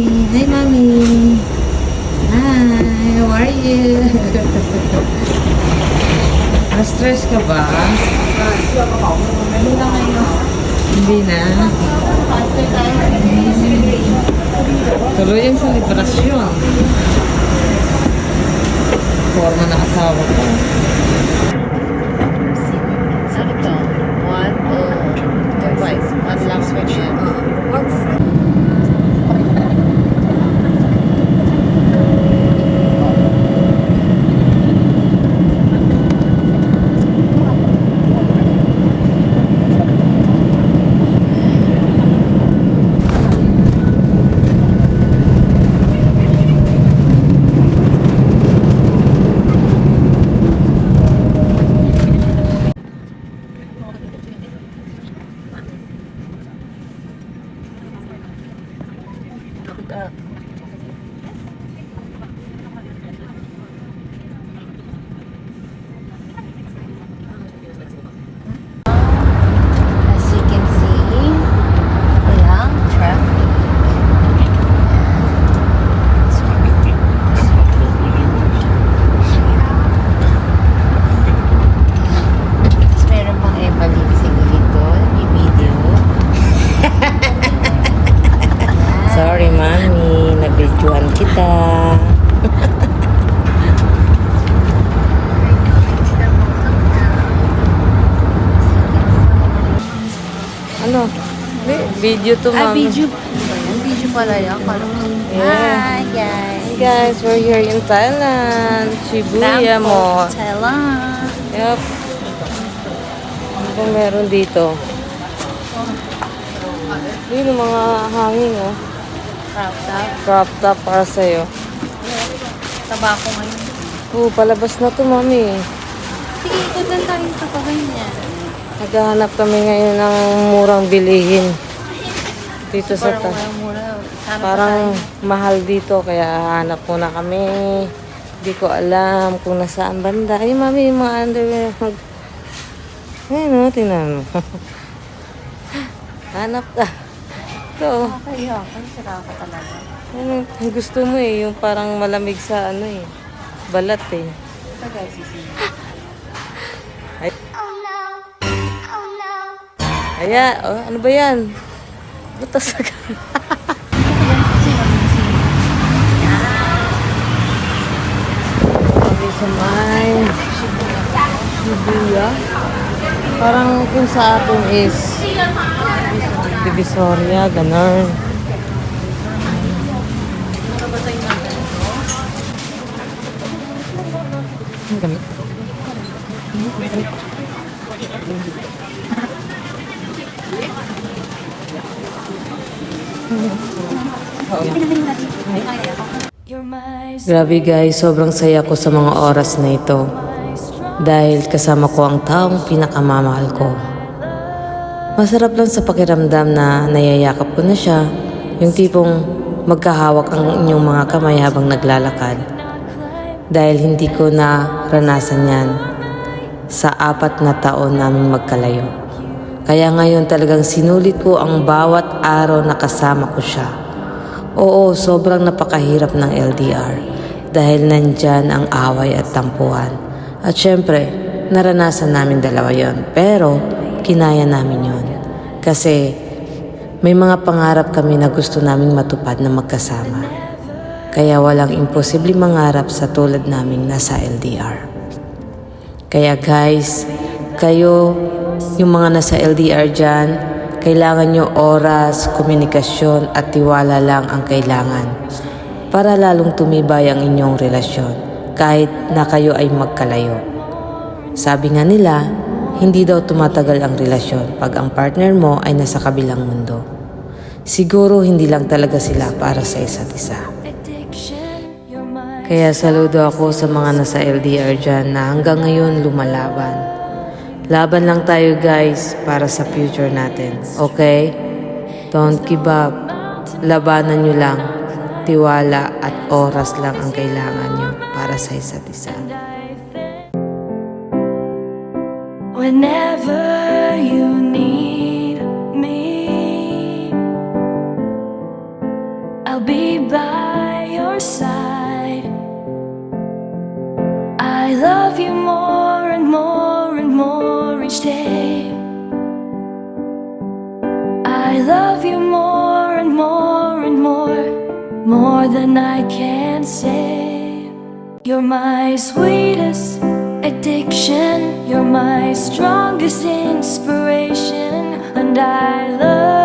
mommy. Hi, mommy. Hi, how are you? Na-stress ka ba? Hindi na ngayon. Hindi na? Tuloy ang selebrasyon. Forma na asawa ko. Nabidyoan kita. Ano? Hindi, video to, Ah, mami. video. Ang video pala yan. Kala ko. Yeah. Hi, guys. Hey guys, we're here in Thailand. Shibuya mo. Thailand. Yup. Ano meron dito? Yun yung mga hangin, oh. Crop top. Crop top para sa'yo. Tabako ngayon. Oo, palabas na to, mami. Sige, ikot lang tayo sa pagay niya. Naghahanap kami ngayon ng murang bilihin. Dito sa Parang ta. Parang mahal dito, kaya hanap muna kami. Hindi ko alam kung nasaan banda. Ay, mami, yung mga underwear. Mag... Ayun, oh, tingnan mo. hanap ka. Ito, oh. Kaya, kaya sira ka talaga. Ano, yung gusto mo eh, yung parang malamig sa ano eh. Balat eh. Ito guys, sisi. Aya, oh, ano ba yan? Butas agad. Kami sa may Shibuya. Parang kung sa atin is Divisoria, ganun. Ang gamit. Grabe guys, sobrang saya ko sa mga oras na ito. Dahil kasama ko ang taong pinakamamahal ko. Masarap lang sa pakiramdam na nayayakap ko na siya. Yung tipong magkahawak ang inyong mga kamay habang naglalakad. Dahil hindi ko na ranasan yan sa apat na taon naming magkalayo. Kaya ngayon talagang sinulit ko ang bawat araw na kasama ko siya. Oo, sobrang napakahirap ng LDR dahil nandyan ang away at tampuhan. At syempre, naranasan namin dalawa yon pero kinaya namin yon Kasi may mga pangarap kami na gusto naming matupad na magkasama. Kaya walang imposible mangarap sa tulad naming nasa LDR. Kaya guys, kayo, yung mga nasa LDR dyan, kailangan nyo oras, komunikasyon at tiwala lang ang kailangan para lalong tumibay ang inyong relasyon kahit na kayo ay magkalayo. Sabi nga nila, hindi daw tumatagal ang relasyon pag ang partner mo ay nasa kabilang mundo. Siguro hindi lang talaga sila para sa isa't isa. Kaya saludo ako sa mga nasa LDR dyan na hanggang ngayon lumalaban. Laban lang tayo guys para sa future natin. Okay? Don't give up. Labanan nyo lang. Tiwala at oras lang ang kailangan nyo para sa isa't isa. Whenever you need me, I'll be by your side. I love you more and more and more each day. I love you more and more and more, more than I can say. You're my sweetest addiction, you're my strongest inspiration, and I love